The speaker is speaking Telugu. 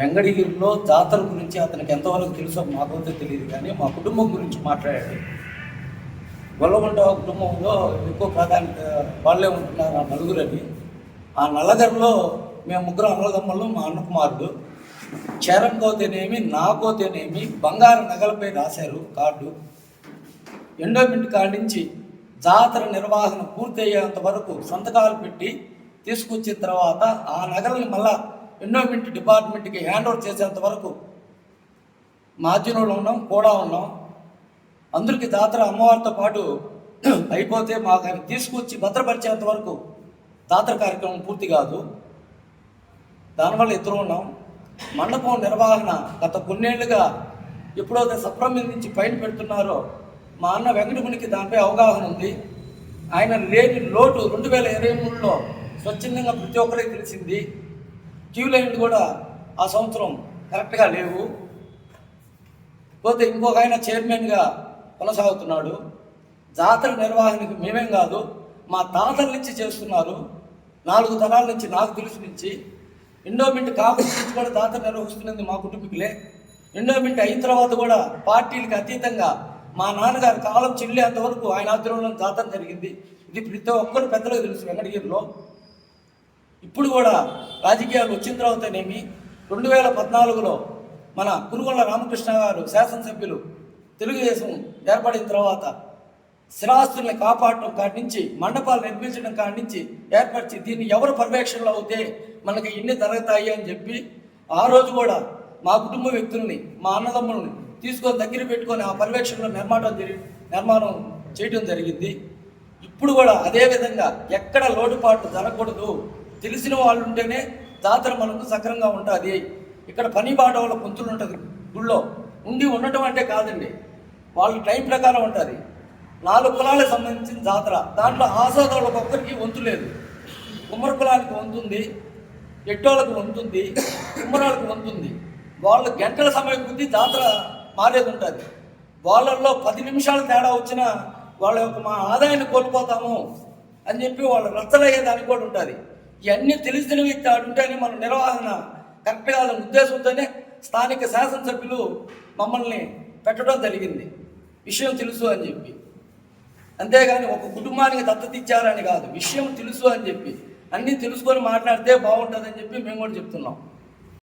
వెంగడగిరిలో జాతర గురించి అతనికి ఎంతవరకు తెలుసో మాకైతే తెలియదు కానీ మా కుటుంబం గురించి మాట్లాడాడు. గొల్లగుంట కుటుంబంలో ఎక్కువ ప్రాధాన్యత వాళ్ళే ఉంటున్నారు ఆ నలుగురని ఆ నల్లగరిలో మేము ముగ్గురు అమలదమ్మలు మా అన్న కుమారుడు చరణ్కోతేనేమి నాకోతేనేమి బంగారు నగలపై రాశారు కార్డు. ఎండోమెంట్ కార్డు నుంచి జాతర నిర్వహణ పూర్తయ్యేంత వరకు సంతకాలు పెట్టి తీసుకొచ్చిన తర్వాత ఆ నగలని మళ్ళా ఎన్విరాన్మెంట్ డిపార్ట్మెంట్కి హ్యాండ్ ఓవర్ చేసేంత వరకు మాధ్యమంలో ఉన్నాం కూడా ఉన్నాం. అందరికీ జాతర అమ్మవారితో పాటు అయిపోతే మాకు ఆయన తీసుకొచ్చి భద్రపరిచేంత వరకు జాతర కార్యక్రమం పూర్తి కాదు. దానివల్ల ఇద్దరు ఉన్నాం. మండపం నిర్వహణ గత కొన్నేళ్ళుగా ఎప్పుడైతే సప్రమ్యం నుంచి పైన పెడుతున్నారో మా అన్న వెంకటమునికి దానిపై అవగాహన ఉంది. ఆయన లేని లోటు రెండు వేల ఇరవై మూడులో స్వచ్ఛందంగా ప్రతి ఒక్కరికి తెలిసింది. క్యూ లైన్లు కూడా ఆ సంవత్సరం కరెక్ట్గా లేవు. పోతే ఇంకొక ఆయన చైర్మన్గా కొనసాగుతున్నాడు. జాతర నిర్వహణకి మేమేం కాదు మా తాతల నుంచి చేస్తున్నారు. నాలుగు తరాల నుంచి నాకు తెలిసి నుంచి. ఎండోమెంట్ కాకుండా నుంచి కూడా జాతర నిర్వహిస్తున్నది మా కుటుంబీకులే. ఎండోమెంట్ అయిన తర్వాత కూడా పార్టీలకు అతీతంగా మా నాన్నగారు కాలం చెల్లేంత వరకు ఆయన ఆధ్వర్యంలో జాతర జరిగింది. ఇది ప్రతి ఒక్కరు పెద్దలకు తెలుసు వెంకటగిరిలో. ఇప్పుడు కూడా రాజకీయాలు వచ్చిన తర్వాతనేమి రెండు వేల పద్నాలుగులో మన కురుగొండ రామకృష్ణ గారు శాసనసభ్యులు తెలుగుదేశం ఏర్పడిన తర్వాత స్థిరాస్తుల్ని కాపాడటం కాడి నుంచి మండపాలు నిర్మించడం కాడి నుంచి ఏర్పరిచి దీన్ని ఎవరు పర్యవేక్షణలో అవుతే మనకి ఇన్ని జరుగుతాయి అని చెప్పి ఆ రోజు కూడా మా కుటుంబ వ్యక్తుల్ని మా అన్నదమ్ముల్ని తీసుకొని దగ్గర పెట్టుకొని ఆ పర్యవేక్షణలో నిర్మాణం జరిగి నిర్మాణం చేయడం జరిగింది. ఇప్పుడు కూడా అదేవిధంగా ఎక్కడ లోటుపాటు జరగకూడదు. తెలిసిన వాళ్ళు ఉంటేనే జాతర మనకు సక్రంగా ఉంటుంది. ఇక్కడ పని బాట వాళ్ళ గుంతులు ఉంటుంది గుళ్ళో. ఉండి ఉండటం అంటే కాదండి. వాళ్ళ టైం ప్రకారం ఉంటుంది. నాలుగు కులాలకు సంబంధించిన జాతర. దాంట్లో ఆసాదాళ్ళకి ఒక్కరికి వంతు లేదు. కుమ్మర కులానికి వంతుంది ఎట్టోళ్ళకి వంతుంది కుమ్మరాలకు వంతుంది వాళ్ళు గంటల సమయం కొద్దీ జాతర మారేది ఉంటుంది. వాళ్ళల్లో పది నిమిషాలు తేడా వచ్చినా వాళ్ళ యొక్క మా ఆదాయాన్ని కోల్పోతాము అని చెప్పి వాళ్ళు రచ్చలయ్యేదానికి కూడా ఉంటుంది. ఇవన్నీ తెలిసిన వ్యక్తి ఆడుంటేనే మన నిర్వహణ కరెక్ట్ కాదని ఉద్దేశంతోనే స్థానిక శాసనసభ్యులు మమ్మల్ని పెట్టడం జరిగింది. విషయం తెలుసు అని చెప్పి. అంతేగాని ఒక కుటుంబానికి దత్తత ఇచ్చారని కాదు. విషయం తెలుసు అని చెప్పి. అన్నీ తెలుసుకొని మాట్లాడితే బాగుంటుందని చెప్పి మేము కూడా చెప్తున్నాం.